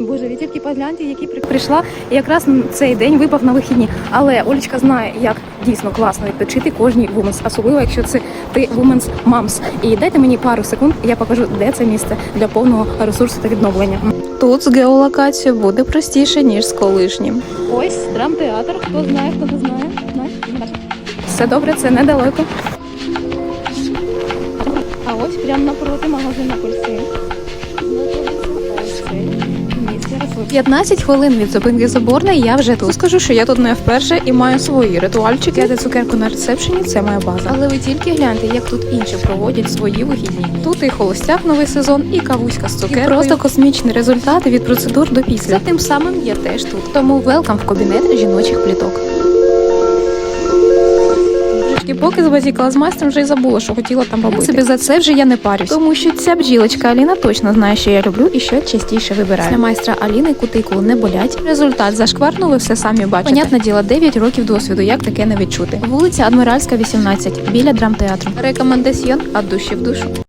Боже, ви тільки погляньте, які при- прийшла. І якраз цей день випав на вихідні. Але Олечка знає, як дійсно класно відпочити кожній вуменс, особливо якщо це ти вуменс мамс. І дайте мені пару секунд, я покажу, де це місце для повного ресурсу та відновлення. Тут з геолокацією буде простіше ніж з колишнім. Ось драмтеатр. Хто знає, хто не знає. Знає? Все добре, це недалеко. А ось прямо напроти магазину апельсин. 15 хвилин від зупинки Соборної я вже тут. Скажу, що я тут не вперше і маю свої ритуальчики. Взяти цукерку на ресепшені це моя база. Але ви тільки гляньте, як тут інші проводять свої вихідні. Тут і холостяк новий сезон, і кавуська з цукеркою. І просто космічні результати від процедур до після. Тим самим я теж тут. Тому велкам в кабінет жіночих пліток. І поки збазікала з майстром, вже й забула, що хотіла там робити. Собі за це вже я не парюсь. Тому що ця бджілочка Аліна точно знає, що я люблю і що частіше вибираю. Після майстра Аліни кутикулу не болять. Результат зашкварну ви все самі бачите. Понятне діло, 9 років досвіду, як таке не відчути. Вулиця Адміральська, 18, біля драмтеатру. Рекомендаціон від душі в душу.